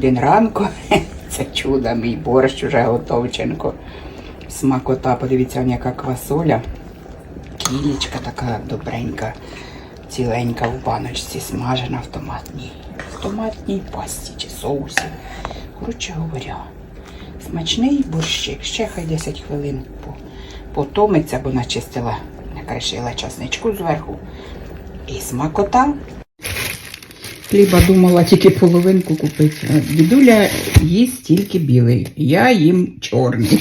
годин ранку. Це чудо, мій борщ уже готовченко. Смакота, подивіться, яка квасоля. Кілічка така добренька, ціленька в баночці, смажена в томатній, в томатній пасті чи соусі. Коротше говоря, смачний борщик. Ще хай 10 хвилин потомиться, бо начистила, накришила часничку зверху. І смакота. Хліба думала тільки половинку купити. Дідуля їсть тільки білий. Я їм чорний.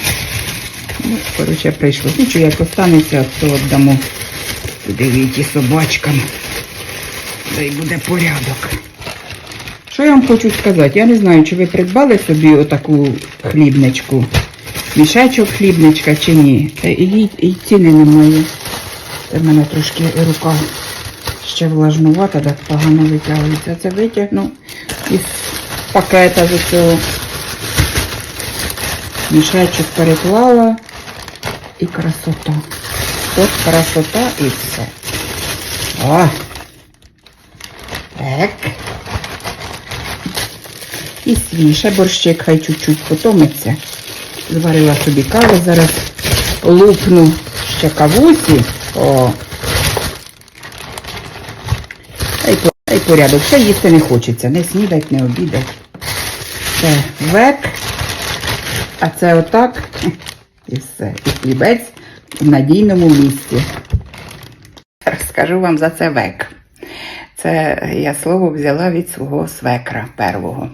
Ну, коротше, прийшло. Нічого, як останеться, то віддамо війти собачкам. Да й буде порядок. Що я вам хочу сказати? Я не знаю, чи ви придбали собі отаку хлібничку, мішечок хлібничка чи ні. Та і, і ціни немає. Це в мене трошки рука ще влажнувата, так погано витягується. Це витягну із пакета з цього. Мішечок переклала і красота. От красота і все. О! Так. І свіже борщик хай чуть-чуть потомиться. Зварила собі каву, зараз лупну ще кавусі. О! Та й, та й порядок. Ще їсти не хочеться. Не снідать, не обідать. Це век. А це отак. І все. І хлібець в надійному місці. Розкажу вам за це век. Це я слово взяла від свого свекра первого.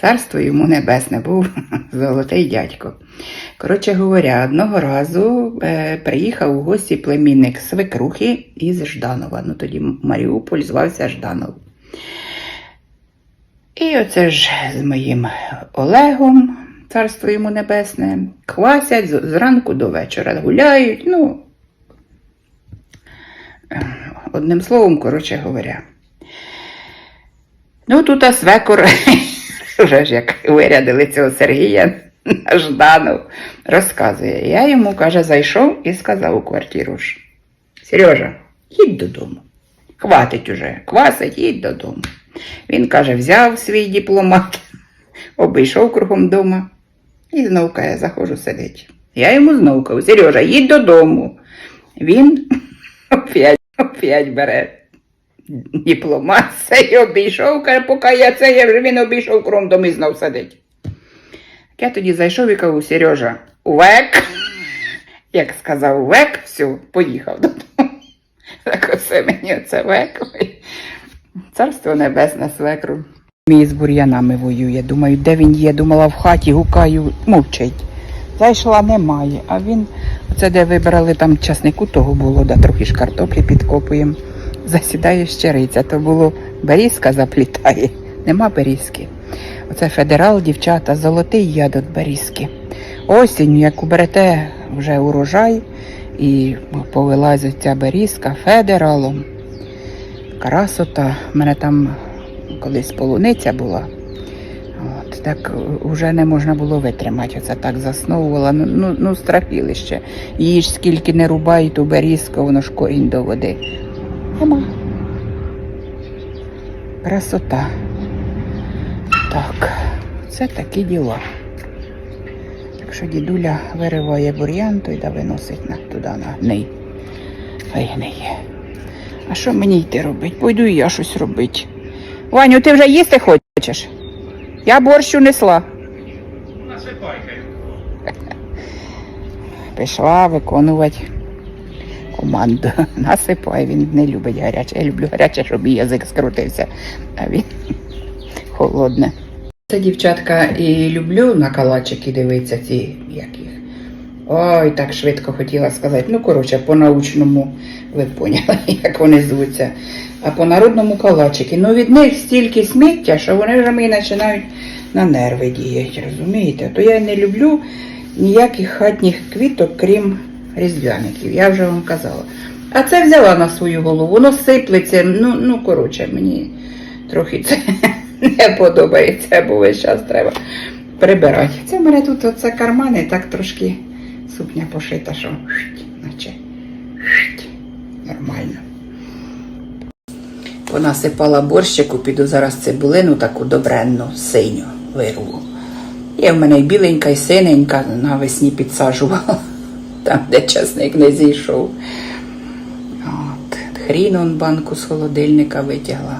Царство йому небесне був золотий дядько. Коротше говоря, одного разу е, приїхав у гості племінник свекрухи із Жданова. Ну тоді Маріуполь звався Жданов. І оце ж з моїм Олегом, царство йому небесне, квасять зранку до вечора, гуляють. Ну, е, одним словом, коротше говоря. Ну, тут а свекор, вже ж як вирядили цього Сергія на Жданов, розказує. Я йому, каже, зайшов і сказав у квартиру ж. Сережа, їдь додому. Хватить уже, квасить, їдь додому. Він каже, взяв свій дипломат, обійшов кругом дома і знов каже, заходжу сидить. Я йому знов кажу, Сережа, їдь додому. Він опять, опять бере дипломат, цей обійшов, поки я це, я вже він обійшов дому і знов сидить. Я тоді зайшов і кажу, Сережа, век. Як сказав век, все, поїхав додому. Так оце мені оце век. Царство небесне свекру. Мій з бур'янами воює. Думаю, де він є? Думала в хаті, гукаю, мовчить. Зайшла, немає. А він, оце де вибрали там часнику, того було, да трохи ж картоплі підкопуємо. Засідає щириця. То було берізка заплітає. Нема берізки. Оце федерал, дівчата, золотий яд от берізки. Осінь, як уберете вже урожай, і повилазить ця берізка федералом. Красота. У мене там колись полуниця була. От, так вже не можна було витримати. Оце так засновувала. Ну, ну, ну страхілище. Її ж скільки не рубай, ту берізку, воно ж корінь до води. Нема. Красота. Так, це такі діла. Так що дідуля вириває бур'ян, той да виносить на, туди на гний. Хай гниє. А що мені йти робити? Пойду і я щось робити. Ваню, ти вже їсти хочеш? Я борщу несла. Пішла виконувати команду. Насипай, він не любить гаряче. Я люблю гаряче, щоб язик скрутився, а він холодне. Це дівчатка і люблю на калачики дивитися ці як їх. Ой, так швидко хотіла сказати. Ну, коротше, по-научному ви поняли, як вони звуться. А по народному калачики. Ну від них стільки сміття, що вони вже мені починають на нерви діяти, розумієте? То я не люблю ніяких хатніх квіток, крім різдвяників. Я вже вам казала. А це взяла на свою голову, воно сиплеться. Ну, ну коротше, мені трохи це не подобається, бо весь час треба прибирати. Це в мене тут оце кармани, так трошки сукня пошита, що наче нормально. Понасипала борщику, піду зараз цибулину таку добренну, синю. вирву. Є в мене і біленька, і синенька навесні підсаджувала, там, де часник не зійшов. От, хрін банку з холодильника витягла.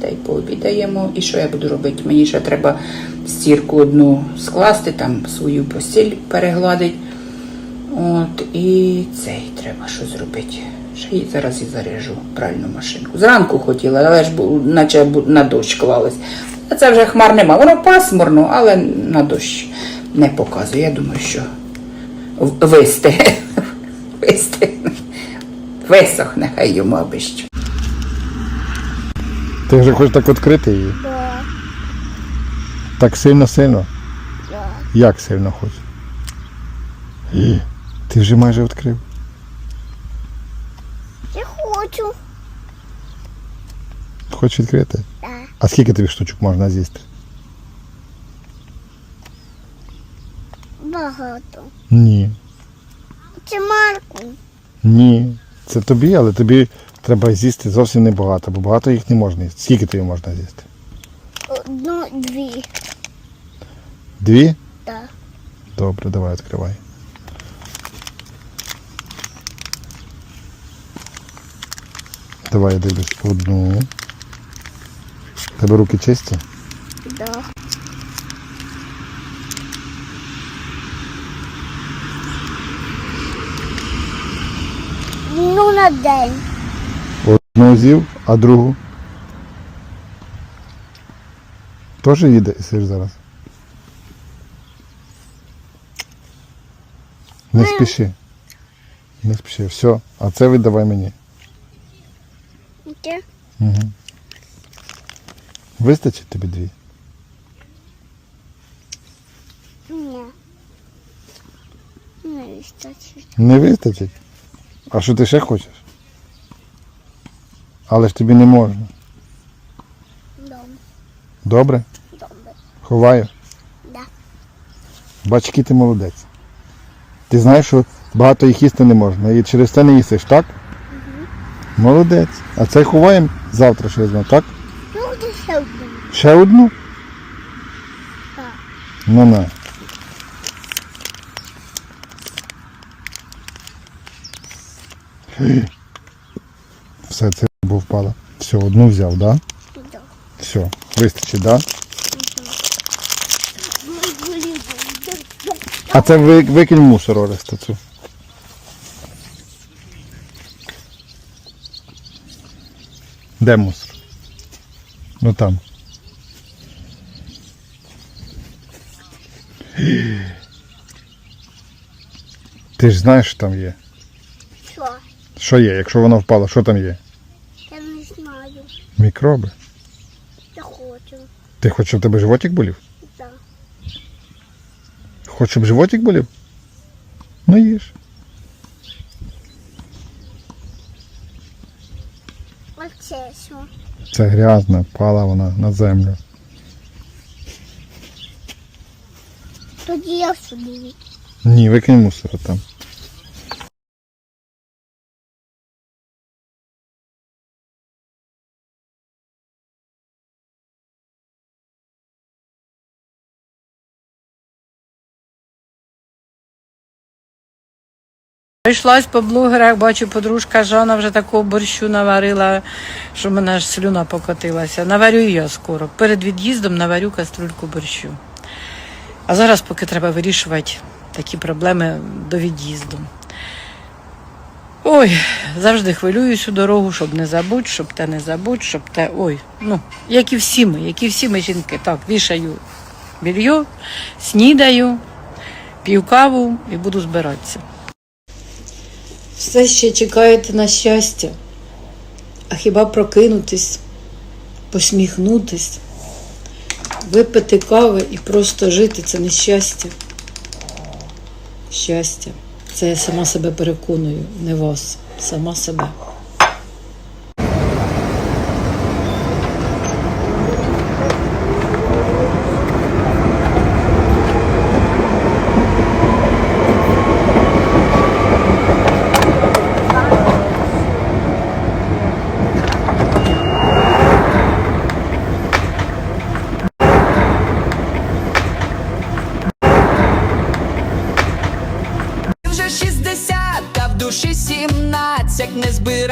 Та й пообідаємо. І що я буду робити? Мені ще треба стірку одну скласти, там свою постіль перегладити. От, і цей треба що зробити. Ще й зараз і заряжу пральну машинку. Зранку хотіла, але ж наче на дощ клалась. А це вже хмар нема. Воно пасмурно, але на дощ не показує. Я думаю, що в- вистигне. Вистигне. Висохне, хай йому аби що. Ти вже хочеш так відкрити її? Да, Так сильно-сильно? да. Як сильно хочеш? І, ти вже майже відкрив. Я хочу. Хочеш відкрити? Да. А скільки тобі штучок можна з'їсти? Багато. Ні. Це Марку. Ні. Це тобі, але тобі треба з'їсти зовсім небагато, бо багато їх не можна їсти. Скільки тобі можна з'їсти? Одну, дві. Дві? Да. Добре, давай відкривай. Давай я дивлюсь одну. Тебе руки чисті? Да. Ну, на день. Одну з'їв, а другу. Теж їде сиш зараз. Не спіши. Не спіши. Все. А це віддавай мені. Угу. Вистачить тобі дві? Ні. Не вистачить. Не вистачить. А що ти ще хочеш? Але ж тобі не можна. Дом. Добре? Добре. Ховаю. Да. Бач, який ти молодець. Ти знаєш, що багато їх їсти не можна. І через це не їсиш, так? Молодець. А це ховаємо завтра ще візьмемо, так? Ну, ще один. Ще одну? Так. Ну на. Все, це був впала. Все, одну взяв, да? Да. Все, вистачить, да? А це ви, викинь в мусор, Ореста, цю. Де мусор? Ну там. Ти ж знаєш, що там є. Що? Що є, якщо воно впало, що там є? Мікроби. Я хочу. Ти хочеш, щоб тебе животик болів? Да. Хочеш, щоб животик болів? Ну їж. Оце що? Це грязна, пала вона на землю. Тоді я собі. Ні, викинь мусор там. Прийшлась по блогерах, бачу, подружка Жанна вже такого борщу наварила, що мене аж слюна покотилася. Наварю я скоро. Перед від'їздом наварю каструльку борщу. А зараз поки треба вирішувати такі проблеми до від'їзду. Ой, завжди хвилююсь у дорогу, щоб не забудь, щоб те не забудь, щоб те. Ой, ну, як і всі ми, як і всі ми жінки. Так, вішаю більйо, снідаю, п'ю каву і буду збиратися. Все ще чекаєте на щастя, а хіба прокинутись, посміхнутись, випити кави і просто жити це не щастя. Щастя. Це я сама себе переконую, не вас, сама себе. Не збираюсь